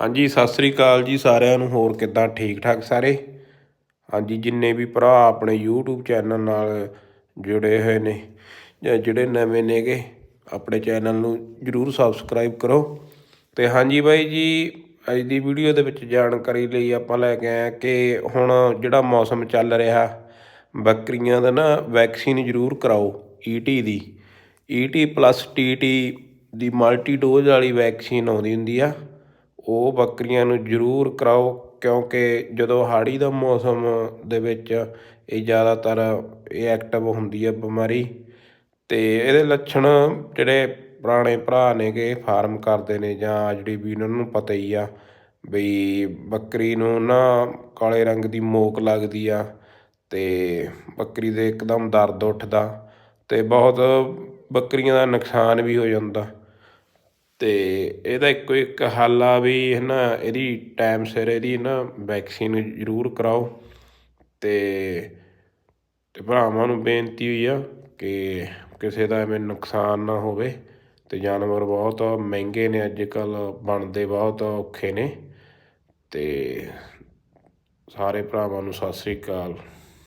ਹਾਂਜੀ, ਸਤਿ ਸ੍ਰੀ ਅਕਾਲ ਜੀ ਸਾਰਿਆਂ ਨੂੰ, ਹੋਰ ਕਿੱਦਾਂ? ਠੀਕ ਠਾਕ ਸਾਰੇ? ਹਾਂਜੀ, ਜਿੰਨੇ ਵੀ ਭਰਾ ਆਪਣੇ YouTube ਚੈਨਲ ਨਾਲ ਜੁੜੇ ਹੋਏ ਨੇ ਜਾਂ ਜਿਹੜੇ ਨਵੇਂ ਨੇਗੇ, ਆਪਣੇ ਚੈਨਲ ਨੂੰ ਜਰੂਰ ਸਬਸਕ੍ਰਾਈਬ ਕਰੋ। ਤੇ ਹਾਂਜੀ ਬਾਈ ਜੀ, ਅੱਜ ਦੀ ਵੀਡੀਓ ਦੇ ਵਿੱਚ ਜਾਣਕਾਰੀ ਲਈ ਆਪਾਂ ਲੈ ਕੇ ਆਏ ਕਿ ਹੁਣ ਜਿਹੜਾ ਮੌਸਮ ਚੱਲ ਰਿਹਾ, ਬੱਕਰੀਆਂ ਦਾ ਨਾ ਵੈਕਸੀਨ ਜ਼ਰੂਰ ਕਰਾਓ ਈਟੀ ਦੀ। ਈਟੀ ਪਲੱਸ ਟੀਟੀ ਦੀ ਮਲਟੀ ਡੋਜ਼ ਵਾਲੀ ਵੈਕਸੀਨ ਆਉਂਦੀ ਹੁੰਦੀ ਆ। ਉਹ ਬੱਕਰੀਆਂ ਨੂੰ ਜ਼ਰੂਰ ਕਰਾਓ, ਕਿਉਂਕਿ ਜਦੋਂ ਹਾੜੀ ਦਾ ਮੌਸਮ ਦੇ ਵਿੱਚ ਇਹ ਜ਼ਿਆਦਾਤਰ ਇਹ ਐਕਟਿਵ ਹੁੰਦੀ ਹੈ ਬਿਮਾਰੀ ਅਤੇ ਇਹਦੇ ਲੱਛਣ ਜਿਹੜੇ ਪੁਰਾਣੇ ਭਰਾ ਨੇਗੇ ਫਾਰਮ ਕਰਦੇ ਨੇ ਜਾਂ ਜਿਹੜੀ ਵੀ ਉਹਨਾਂ ਨੂੰ ਪਤਾ ਹੀ ਆ ਬਈ ਬੱਕਰੀ ਨੂੰ ਨਾ ਕਾਲੇ ਰੰਗ ਦੀ ਮੋਕ ਲੱਗਦੀ ਆ ਅਤੇ ਬੱਕਰੀ ਦੇ ਇੱਕਦਮ ਦਰਦ ਉੱਠਦਾ ਅਤੇ ਬਹੁਤ ਬੱਕਰੀਆਂ ਦਾ ਨੁਕਸਾਨ ਵੀ ਹੋ ਜਾਂਦਾ। ਤੇ ਇਹਦਾ ਇੱਕੋ ਇੱਕ ਹੱਲ ਆ ਵੀ ਹੈ ਨਾ ਇਹਦੀ ਟਾਈਮ ਸਿਰ ਇਹਦੀ ਨਾ ਵੈਕਸੀਨ ਜ਼ਰੂਰ ਕਰਾਓ। ਤੇ ਤੇ ਭਰਾਵਾਂ ਨੂੰ ਬੇਨਤੀ ਹੋਈ ਆ ਕਿ ਕਿਸੇ ਦਾ ਐਵੇਂ ਨੁਕਸਾਨ ਨਾ ਹੋਵੇ ਤੇ ਜਾਨਵਰ ਬਹੁਤ ਮਹਿੰਗੇ ਨੇ ਅੱਜ ਕੱਲ ਬਣਦੇ ਬਹੁਤ ਔਖੇ ਨੇ। ਤੇ ਸਾਰੇ ਭਰਾਵਾਂ ਨੂੰ ਸਤਿ ਸ੍ਰੀ ਅਕਾਲ।